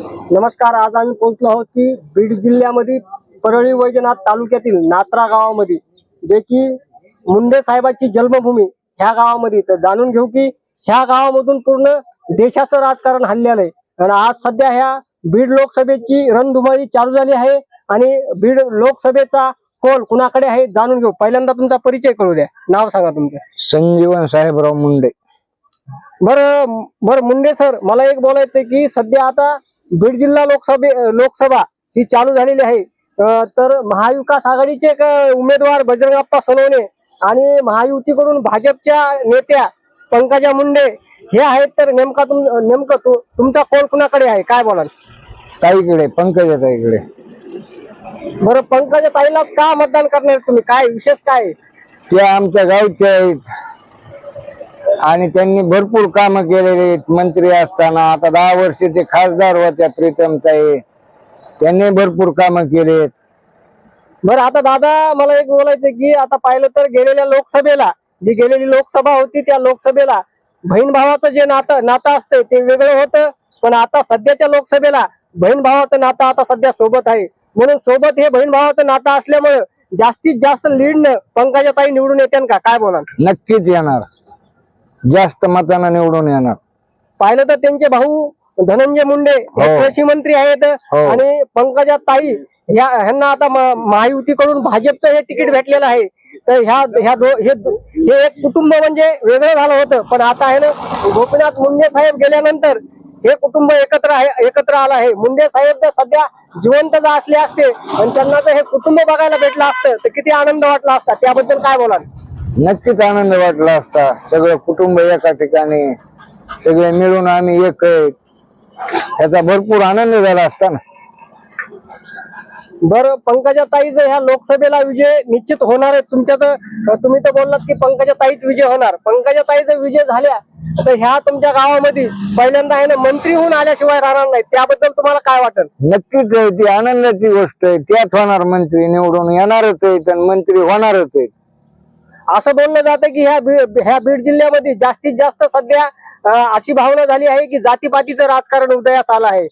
नमस्कार आज आम्ही पोहोचलो आहोत की बीड जिल्ह्यामध्ये परळी वैजनाथ तालुक्यातील नात्रा गावामध्ये. जे की मुंडे साहेबांची जन्मभूमी ह्या गावामध्ये. तर जाणून घेऊ की ह्या गावामधून पूर्ण देशाचं राजकारण हल्लेलं आहे. आणि आज सध्या ह्या बीड लोकसभेची रणधुमाळी चालू झाली आहे आणि बीड लोकसभेचा कोल कुणाकडे आहे जाणून घेऊ. पहिल्यांदा तुमचा परिचय करू द्या. नाव सांगा तुमचं. संजीवन साहेबराव मुंडे. बरं बरं मुंडे सर मला एक बोलायचं की सध्या आता बीड जिल्हा लोकसभे लोकसभा ही चालू झालेली आहे. तर महाविकास आघाडीचे एक उमेदवार बजरंगप्पा सोनवणे आणि महायुतीकडून भाजपच्या नेत्या पंकजा मुंडे हे आहेत. तर नेमका तुम नेमकं तु, तुमचा कोल कुणाकडे आहे? काय बोलाल? ताईकडे पंकजा ताईकडे. बरं पंकजा ताईलाच का मतदान करणार तुम्ही? काय विशेष काय? आहे? त्या आमच्या गावच्या आहेत. आणि त्यांनी भरपूर कामं केलेली आहेत. मंत्री असताना आता दहा वर्ष ते खासदार होत्या प्रीतमताई. त्यांनी भरपूर कामं केलेत बरं आता दादा मला एक बोलायचं की आता पाहिलं तर गेलेल्या लोकसभेला जी गेलेली लोकसभा होती त्या लोकसभेला बहीण भावाचं जे नातं नातं असतं ते वेगळं होतं पण आता सध्याच्या लोकसभेला बहीण भावाचं नातं आता सध्या सोबत आहे. म्हणून सोबत हे बहीण भावाचं नातं असल्यामुळे जास्तीत जास्त लीडनं पंकजा ताई निवडून येते का? काय बोला नक्कीच येणार. जास्त मतानं निवडून येणार. पाहिलं तर त्यांचे भाऊ धनंजय मुंडे हे. कृषी मंत्री आहेत हो. आणि पंकजा ताई या ह्यांना आता म- महायुतीकडून भाजपचं हे तिकीट भेटलेलं आहे. तर ह्या ह्या दो हे दो- हे एक कुटुंब म्हणजे वेगळं झालं होतं. पण आता आहे ना गोपीनाथ मुंडे साहेब गेल्यानंतर हे कुटुंब एकत्र आहे एकत्र आलं आहे. मुंडे साहेब जर सध्या जिवंत जर असले असते आणि त्यांना जर हे कुटुंब बघायला भेटलं असतं. तर किती आनंद वाटला असता. त्याबद्दल काय बोलाल? नक्कीच आनंद वाटला असता. सगळं कुटुंब एका ठिकाणी सगळे मिळून आम्ही एक याचा भरपूर आनंद झाला असता ना बरं पंकजा ताईचं ह्या लोकसभेला विजय निश्चित होणार आहे. तुमच्या तर तुम्ही तर बोललात की पंकजा ताईच विजय होणार. पंकजा ताईचा विजय झाल्या तर ह्या तुमच्या गावामध्ये पहिल्यांदा आहे ना मंत्री होऊन आल्याशिवाय राहणार नाही. त्याबद्दल तुम्हाला काय वाटेल? नक्कीच आहे ती आनंदाची गोष्ट आहे. त्यात होणार मंत्री निवडून येणारच आहेत आणि मंत्री होणारच आहेत. असं बोललं जातं की ह्या बीड ह्या बीड जिल्ह्यामध्ये जास्तीत जास्त सध्या अशी भावना झाली आहे की जातीपातीचं राजकारण उदयास आलं आहे.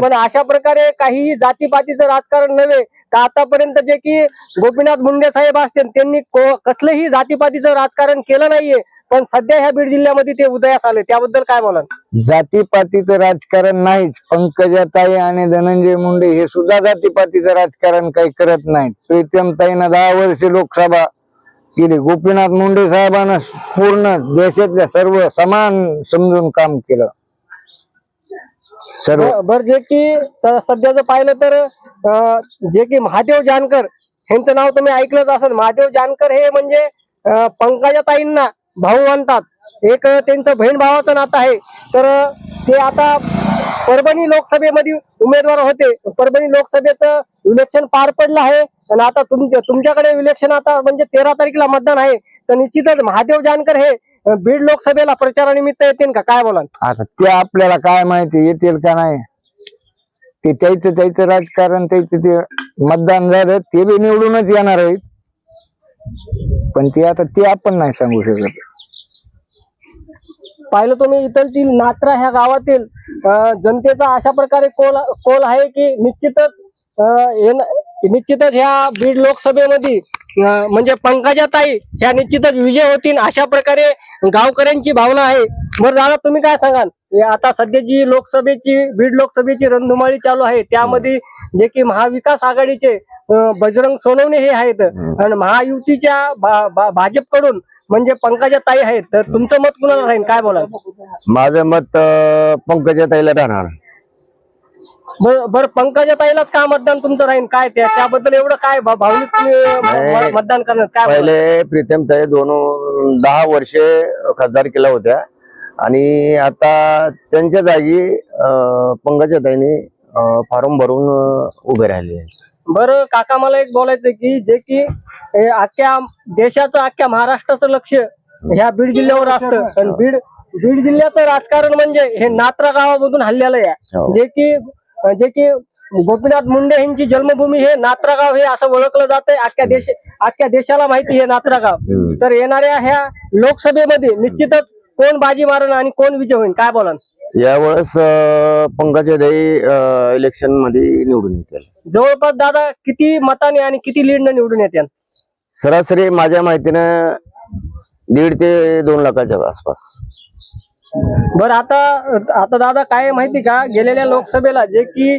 पण अशा प्रकारे काही जातीपातीचं राजकारण नव्हे तर आतापर्यंत जे की गोपीनाथ मुंडे साहेब असतील त्यांनी कसलंही जातीपातीचं राजकारण केलं नाहीये पण सध्या ह्या बीड जिल्ह्यामध्ये ते उदयास आले. त्याबद्दल काय बोलाल? जातीपातीचं राजकारण नाहीच. पंकजाताई आणि धनंजय मुंडे हे सुद्धा जातीपातीचं राजकारण काही करत नाहीत. प्रीतमताईनं दहा वर्ष लोकसभा केली. गोपीनाथ मुंडे साहेबांना पूर्ण देशातल्या सर्व समान समजून काम केलं. सर्व. बर जे की सध्या सध्याचं पाहिलं तर अं, जे की महादेव जानकर यांचं नाव तुम्ही ऐकलंच असेल. महादेव जानकर हे म्हणजे पंकजा ताईंना भाऊ म्हणतात. एक त्यांचं बहीण भावाचं नातं आहे. तर ते आता परभणी लोकसभेमध्ये उमेदवार होते. परभणी लोकसभेचं इलेक्शन पार पडलं आहे. आणि आता तुमच्या तुमच्याकडे इलेक्शन आता म्हणजे तेरा तारखेला मतदान आहे. तर निश्चितच महादेव जानकर हे बीड लोकसभेला प्रचारानिमित्त येतील का? काय बोला आता ते आपल्याला काय माहिती येतील का नाही? ते त्याचं त्याचं राजकारण त्याचं ते मतदान झालं ते बी निवडूनच येणार आहेत. पण ते आता ते आपण नाही सांगू शकत. पाहिलं तुम्ही इथलची नात्रा ह्या गावातील जनतेचा अशा प्रकारे कोल कोल आहे की निश्चितच निश्चितच ह्या बीड लोकसभेमध्ये म्हणजे पंकजा ताई ह्या निश्चितच विजय होतील अशा प्रकारे गावकऱ्यांची भावना आहे. बरं दादा तुम्ही काय सांगाल? आता सध्याची लोकसभेची बीड लोकसभेची रणधुमाळी चालू आहे त्यामध्ये जे की महाविकास आघाडीचे बजरंग सोनवणे हे आहेत. आणि महायुतीच्या भा- भा- भाजपकडून म्हणजे पंकजा ताई आहेत तर तुमचं मत कुणाला राहील काय बोला माझं मत पंकजा ताईला राहणार बरं बरं पंकजा ताईलाच का मतदान तुमचं राहील काय त्या त्याबद्दल एवढं काय भा- भावनिक तुम्ही अं, नाही. मतदान करणार काय बोलाल? पहिले प्रीतम ताई दोन दहा वर्षे खासदार केला होत्या आणि आता त्यांच्या जागी पंकजाताईंनी फॉर्म भरून अं, उभे राहिले. बरं काका मला एक बोलायचं की जे की हे अख्ख्या देशाचं अख्ख्या महाराष्ट्राचं लक्ष ह्या बीड जिल्ह्यावर असतं. पण बीड बीड जिल्ह्याचं राजकारण म्हणजे हे नात्रा गावामधून हल्लेलं आहे. हो. जे की जे की गोपीनाथ मुंडे यांची जन्मभूमी हे नात्रागाव हे असं ओळखलं जातंय. अख्ख्या देश अख्ख्या देशाला माहिती आहे नात्रागाव. तर येणाऱ्या ह्या लोकसभेमध्ये निश्चितच कोण बाजी मारण आणि कोण विजय होईल? काय बोलाल? यावेळेस पंकजाताई इलेक्शनमध्ये निवडून येतील. जवळपास दादा किती मताने आणि किती लीडनं निवडून येते सरासरी माझ्या माहितीनं दीड ते दोन लाखाच्या आसपास. बरं आता आता दादा काय माहिती का? गेलेल्या लोकसभेला जे की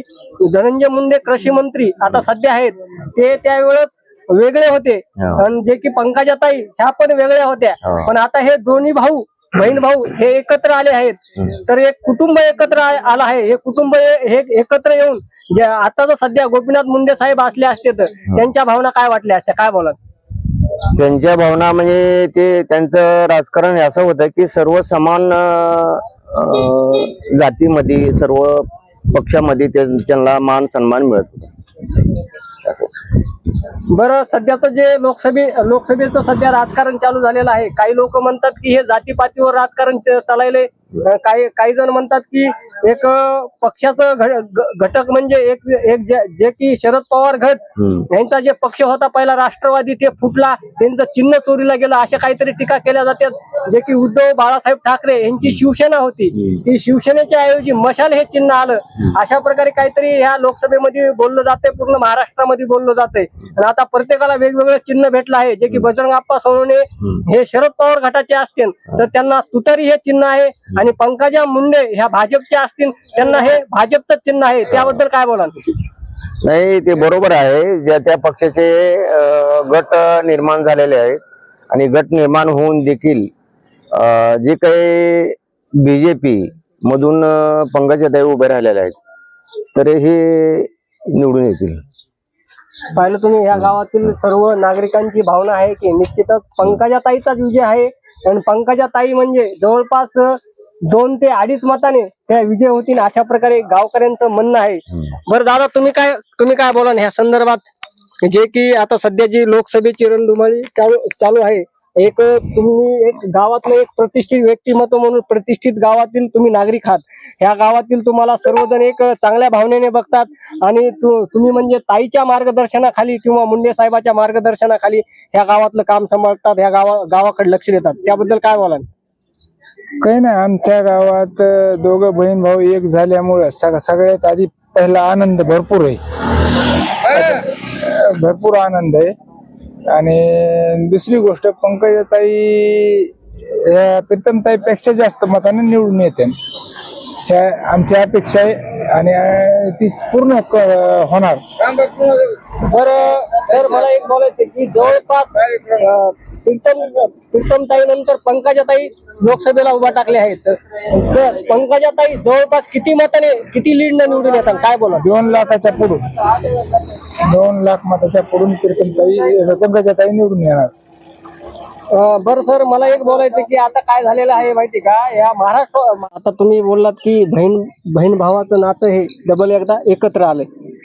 धनंजय मुंडे कृषी मंत्री आता सध्या आहेत ते त्यावेळेस वेगळे होते. हा. आणि जे की पंकजाताई ह्या पण वेगळ्या होत्या. हा. पण आता हे दोन्ही भाऊ बहीण भाऊ हे एकत्र आले आहेत. तर एक कुटुंब एकत्र आलं आहे. हे कुटुंब हे एकत्र येऊन जे आता जर सध्या गोपीनाथ मुंडे साहेब असले असते तर त्यांच्या भावना काय वाटल्या असत्या? काय बोलाल? त्यांच्या भावना म्हणजे ते त्यांचं राजकारण असं होतं की सर्व समान जातीमध्ये सर्व पक्षामध्ये त्यां- त्यांना मान सन्मान मिळत होता. बरं सध्याचं जे लोकसभे लोकसभेचं सध्या राजकारण चालू झालेलं आहे काही लोक म्हणतात की हे जातीपातीवर राजकारण च- चालायलंय. अं, काही काही जण म्हणतात की एक पक्षाचं घटक म्हणजे एक एक जे- की शरद पवार गट. यांचा जे पक्ष होता पहिला राष्ट्रवादी ते फुटला त्यांचं चिन्ह चोरीला गेलं अशा काहीतरी टीका केल्या जातात. जे की उद्धव बाळासाहेब ठाकरे यांची शिवसेना होती. ती शिवसेनेच्या ऐवजी मशाल हे चिन्ह आलं. अशा प्रकारे काहीतरी ह्या लोकसभेमध्ये बोललं जाते पूर्ण महाराष्ट्रामध्ये बोललं जाते आता प्रत्येकाला वेगवेगळं चिन्ह भेटलं आहे. जे की बजरंग आप्पा सोनवणे हे शरद पवार गटाचे असतील तर त्यांना तुतारी हे चिन्ह आहे. आणि पंकजा मुंडे ह्या भाजपच्या असतील त्यांना हे भाजपचं चिन्ह आहे. त्याबद्दल काय बोलाल? नाही ते बरोबर आहे. ज्या त्या पक्षाचे गट निर्माण झालेले आहेत. आणि गट निर्माण होऊन देखील जे काही बीजेपी मधून पंकजाताई उभे राहिलेले आहेत तर हे निवडून येतील. पाहिलं तुम्ही या गावातील सर्व नागरिकांची भावना आहे की निश्चितच पंकजाताईचाच विजय आहे. आणि पंकजाताई म्हणजे जवळपास दोन ते अडीच मताने त्या विजय होतील अशा प्रकारे गावकऱ्यांचं म्हणणं आहे. बरं दादा तुम्ही काय तुम्ही काय बोला ह्या संदर्भात? जे की आता सध्या जी लोकसभेची रणधुमाळी चालू चालू आहे एक तुम्ही एक गावातलं एक प्रतिष्ठित व्यक्तिमत्व म्हणून प्रतिष्ठित गावातील तुम्ही नागरिक आहात. ह्या गावातील तुम्हाला सर्वजण एक चांगल्या भावनेने बघतात आणि तु- तुम्ही म्हणजे ताईच्या मार्गदर्शनाखाली किंवा मुंडे साहेबाच्या मार्गदर्शनाखाली ह्या गावातलं काम सांभाळतात ह्या गावा गावाकडे लक्ष देतात. त्याबद्दल काय बोलाल? काही नाही आमच्या गावात दोघं बहीण भाऊ एक झाल्यामुळं सग सगळ्यात आधी पहिला आनंद भरपूर आहे. भरपूर आनंद आहे. आणि दुसरी गोष्ट पंकजाताई या प्रीतमताईपेक्षा जास्त मताने निवडून येते. ह्या आमची अपेक्षा आहे आणि ती पूर्ण क- होणार. बरं सर मला एक बोलायचं की जवळपास अं, प्रीतम प्रीतमताई नंतर पंकजाताई लोकसभेला उभा टाकले आहेत. तर पंकजाताई जवळपास किती मताने किती लीडनं निवडून येतात? काय बोला दोन लाखाच्या पुढून. दोन लाख मताच्या पुढून प्रीतमताई पंकजाताई निवडून येणार. बरं सर मला एक बोलायचं की आता काय झालेलं आहे माहिती का? या महाराष्ट्र आता तुम्ही बोललात की बहीण बहीण भावाचं नातं हे डबल एकदा एकत्र आलंय.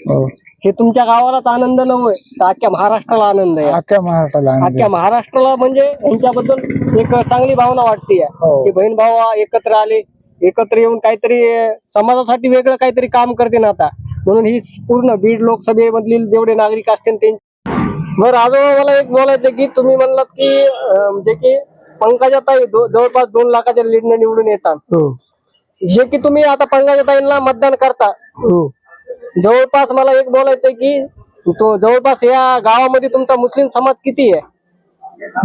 हो. हे तुमच्या गावालाच आनंद नव्हे तर अख्ख्या महाराष्ट्राला आनंद आहे. अख्ख्या महाराष्ट्राला अख्ख्या महाराष्ट्राला म्हणजे यांच्याबद्दल एक चांगली भावना वाटते हो. की बहीण भाऊ एकत्र आले एकत्र येऊन काहीतरी समाजासाठी वेगळं काहीतरी काम करते ना आता. म्हणून ही पूर्ण बीड लोकसभेमधील जेवढे नागरिक असतील ते बरं अजून मला एक बोलायचं की तुम्ही म्हणलात की अं, जे की पंकजाताई दो- जवळपास दोन लाखाच्या लीडनं निवडून येतात. हो. जे की तुम्ही आता पंकजाताईंना मतदान करता. हो. जवळपास मला एक बोलायचंय की तो जवळपास या गावामध्ये तुमचा मुस्लिम समाज किती आहे?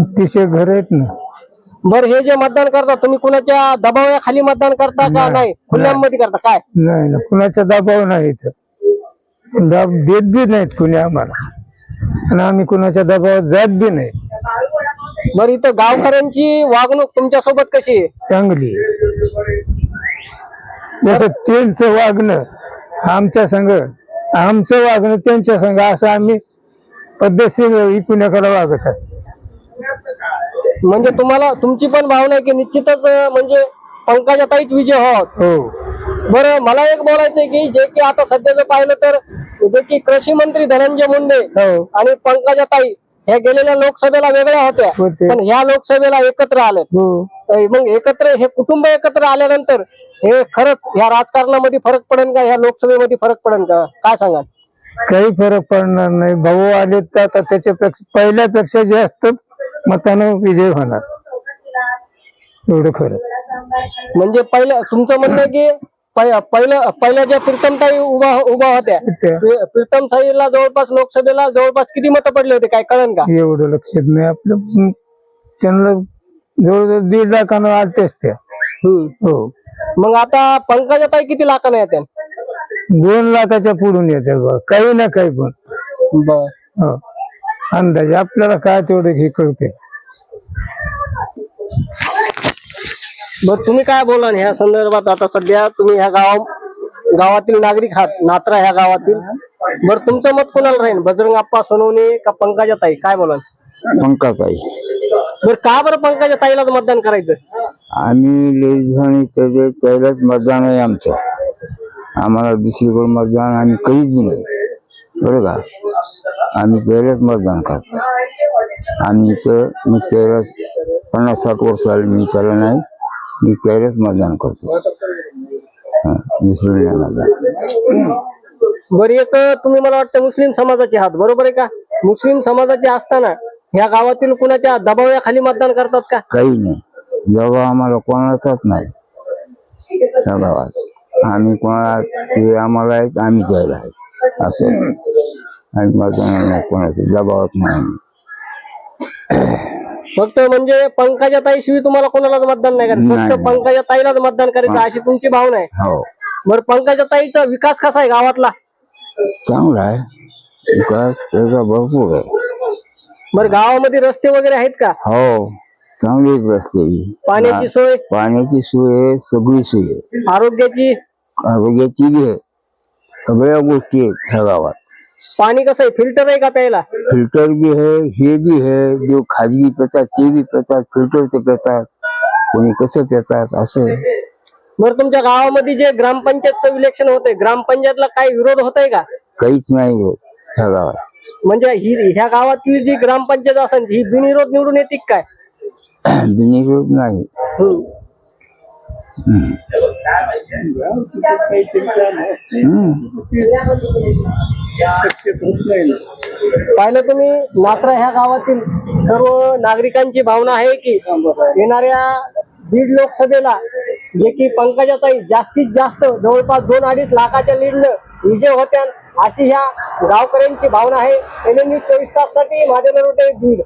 तिचे घर आहेत ना. बरं हे जे मतदान करता तुम्ही कुणाच्या दबावाखाली मतदान करता का नाही खुल्यामध्ये करता काय? नाही कुणाचा दबाव नाही देत बी नाहीत कुणी आम्हाला. आणि आम्ही कुणाच्या दबावात जात बी नाही. बरं इथं गावकऱ्यांची वागणूक तुमच्यासोबत कशी आहे? चांगली जसं त्यांचं वागणं आमच्या संघ आमचं वागणं त्यांच्या संघ असं आम्ही पद्धतशीर इकुण्याकडे वागत आहे. म्हणजे तुम्हाला तुमची पण भावना आहे की निश्चितच अं, म्हणजे पंकजा ताईच विजय होत. हो. बरं मला एक बोलायचंय की जे की आता सध्या जर पाहिलं तर जे की कृषी मंत्री धनंजय मुंडे हो. आणि पंकजा ताई ह्या गेलेल्या लोकसभेला वेगळ्या होत्या. होते. पण ह्या लोकसभेला एकत्र आल्यात हो. मग एकत्र हे कुटुंब एकत्र आल्यानंतर हे खरंच ह्या राजकारणामध्ये फरक पडेल का? ह्या लोकसभेमध्ये फरक पडेल का? काय सांगाल? काही फरक पडणार नाही. भाऊ आले तर आता त्याच्यापेक्षा पहिल्यापेक्षा जास्त मतानं विजय होणार. एवढं खरं. म्हणजे पहिलं तुमचं म्हणणं की पहिलं पहिल्या ज्या प्रीतमताई उभा उभा होत्या प्रीतमताईला जवळपास लोकसभेला जवळपास किती मतं पडले होते काय कळन का? एवढं लक्षात नाही आपलं. त्यांना जवळजवळ दीड लाखानं त्या हम्म. हो. मग आता पंकजाताई किती लाखाने येत्या? दोन लाखाच्या पुढून येते काही ना काही पण. बर. हो. अंदाजे आपल्याला काय तेवढं हे कळते बर तुम्ही काय बोला ह्या संदर्भात आता सध्या तुम्ही ह्या गाव गावातील नागरिक आहात नात्रा ह्या गावातील. बर तुमचं मत कोणाला राहील? बजरंग अप्पा सोनवणे का पंकजा ताई? काय बोला पंकजाताई. बर का बरं पंकजा ताईलाच मतदान करायचं? आम्ही लेडीज आणि त्याचे त्यालाच मतदान आहे आमचं. आम्हाला दुसरीकडे मतदान आम्ही कधीच बी नाही. बरं का? आम्ही त्यालाच मतदान करतो. आम्ही इथं मी त्याला पन्नास साठ वर्ष आले मी त्याला नाही. मी त्यालाच मतदान करतो. हं, दुसरीकडे नाही. मतदान बर एक तुम्ही मला वाटतं मुस्लिम समाजाचे आहात बरोबर आहे का? मुस्लिम समाजाचे असताना ह्या गावातील कुणाच्या दबावाखाली मतदान करतात का? काही नाही. जेव्हा आम्हाला कोणाचाच नाही. त्या गावात. आम्ही कोणाला ते आम्हाला आहेत आम्ही द्यायला आहेत. असं. आणि मतदान नाही कोणाचं दबावात नाही आम्ही. फक्त म्हणजे पंकजा ताई शिवाय तुम्हाला कोणालाच मतदान नाही करायचं नाही, फक्त नाही. पंकजा ताईलाच मतदान करायचं अशी तुमची भावना आहे. हो. बरं पंकजा ताईचा विकास कसा आहे गावातला? चांगला आहे. विकास त्याचा भरपूर आहे. बरं गावामध्ये रस्ते वगैरे आहेत का? हो चांगलीच रस्ते. पाण्याची सोय? पाण्याची सोय आहे सगळी सोय आहे. आरोग्याची? आरोग्याची बी आहे. सगळ्या गोष्टी आहेत ह्या गावात. पाणी कसं आहे? फिल्टर आहे का प्यायला? फिल्टर भी है हे भी है जो खाजगी पितात ते बी पितात फिल्टरचे पितात कोणी कसं पितात असं आहे. बरं तुमच्या गावामध्ये जे ग्रामपंचायतचं इलेक्शन होतंय ग्रामपंचायतला काही विरोध होत आहे का? काहीच नाही होत ह्या गावात. म्हणजे ही ह्या गावातली जी ग्रामपंचायत असेल ही बिनविरोध निवडून येते का काय? बिनविरोध नाही. हम्म. हम्म. पाहिलं तुम्ही मात्र ह्या गावातील सर्व नागरिकांची भावना आहे की येणाऱ्या बीड लोकसभेला जे की पंकजाताई जास्तीत जास्त जवळपास दोन अडीच लाखाच्या लीडनं विजय होत्या अशी ह्या गावकऱ्यांची भावना आहे. एन न्यूज चोवीस ताससाठी माझ्या बीड